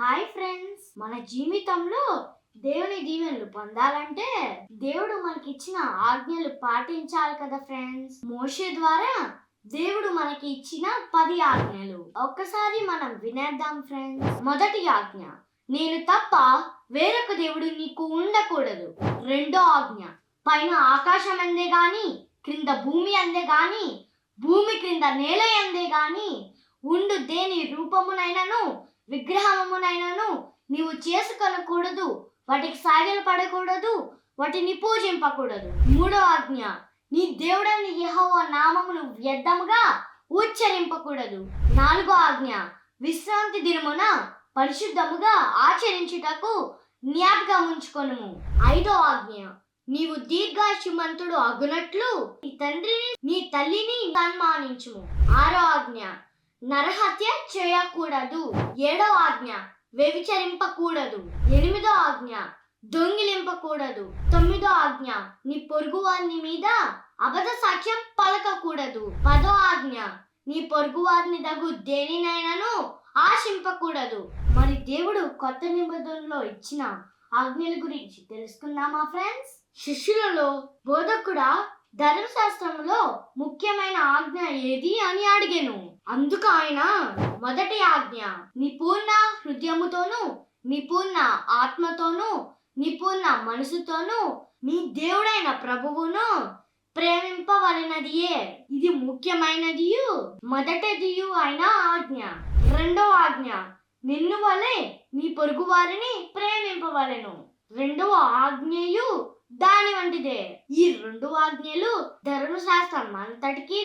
Hi friends మన జీవితంలో దేవుని దీవెనలు పొందాలంటే దేవుడు మనకి ఇచ్చిన ఆజ్ఞలు పాటించాలి కదా ఫ్రెండ్స్. మోషే ద్వారా దేవుడు మనకి ఇచ్చిన పది ఆజ్ఞలు. ఒక్కసారి మనం వినేద్దాం ఫ్రెండ్స్. మొదటి ఆజ్ఞ నేను తప్ప వేరొక దేవుడు నీకు ఉండకూడదు. రెండో ఆజ్ఞ పైన ఆకాశం అందే గాని క్రింద భూమి అందే గాని భూమి క్రింద నేల అందే గాని ఉండు దేని రూపమునైనను విగ్రహమునైనను నీవు చేసుకొనకూడదు వాటికి సాగిలు పడకూడదు వాటిని పూజింపకూడదు. మూడో ఆజ్ఞ నీ దేవుడని యెహోవా నామమును వ్యర్థముగా ఉచ్చరింపకూడదు. నాలుగో ఆజ్ఞ విశ్రాంతి దినమున పరిశుద్ధముగా ఆచరించుటకు జ్ఞాపకం ఉంచుకొను ఐదో ఆజ్ఞ నీవు దీర్ఘాయుమంతుడు అగునట్లు నీ తండ్రిని నీ తల్లిని సన్మానించుము. ఆరో ఆజ్ఞ నరహత్య చేయకూడదు. ఏడో ఆజ్ఞ వ్యభిచరింపకూడదు. ఎనిమిదో ఆజ్ఞ దొంగిలింపకూడదు. తొమ్మిదో ఆజ్ఞ నీ పొరుగు వారిని మీద అబద్ధ సాక్ష్యం పలకకూడదు. పదో ఆజ్ఞ నీ పొరుగు వారిని దగ్గు దేనినైనాను ఆశింపకూడదు. మరి దేవుడు కొత్త నిబంధనలో ఇచ్చిన ఆజ్ఞల గురించి తెలుసుకుందామా ఫ్రెండ్స్? శిష్యులలో బోధకుడా ధర్మశాస్త్రంలో ముఖ్యమైన ఆజ్ఞ ఏది అని అడిగాను. అందుకు ఆయన మొదటి ఆజ్ఞ. నిపుణ హృదయముతోనూ నిపుణ ఆత్మతోనూ నిపుణ మనసుతోనూ నీ దేవుడైన ప్రభువును ప్రేమింపవలనదియే. ఇది ముఖ్యమైనదియు మొదటిదియు అయిన ఆజ్ఞ. రెండో ఆజ్ఞ నిన్ను వలె నీ పొరుగు వారిని ప్రేమింపవలెను. రెండవ ఆజ్ఞయు దాని వంటిదే. ఈ రెండు ఆజ్ఞలు ధర్మశాస్త్రం అంతటికీ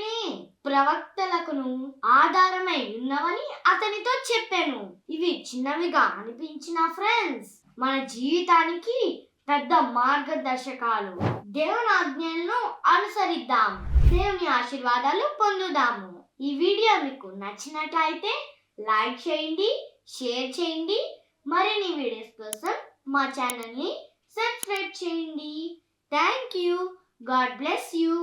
ప్రవక్తలకును ఆధారమై ఉన్నవని అతనితో చెప్పాను. ఇవి చిన్నవిగా అనిపించిన ఫ్రెండ్స్ మన జీవితానికి పెద్ద మార్గదర్శకాలు. దేవుని ఆజ్ఞలను అనుసరిద్దాం. దేవుని ఆశీర్వాదాలు పొందుదాము. ఈ వీడియో మీకు నచ్చినట్లయితే లైక్ చేయండి షేర్ చేయండి. మరిన్ని వీడియోస్ కోసం మా ఛానల్ని సబ్స్క్రైబ్ చేయండి thank you God bless you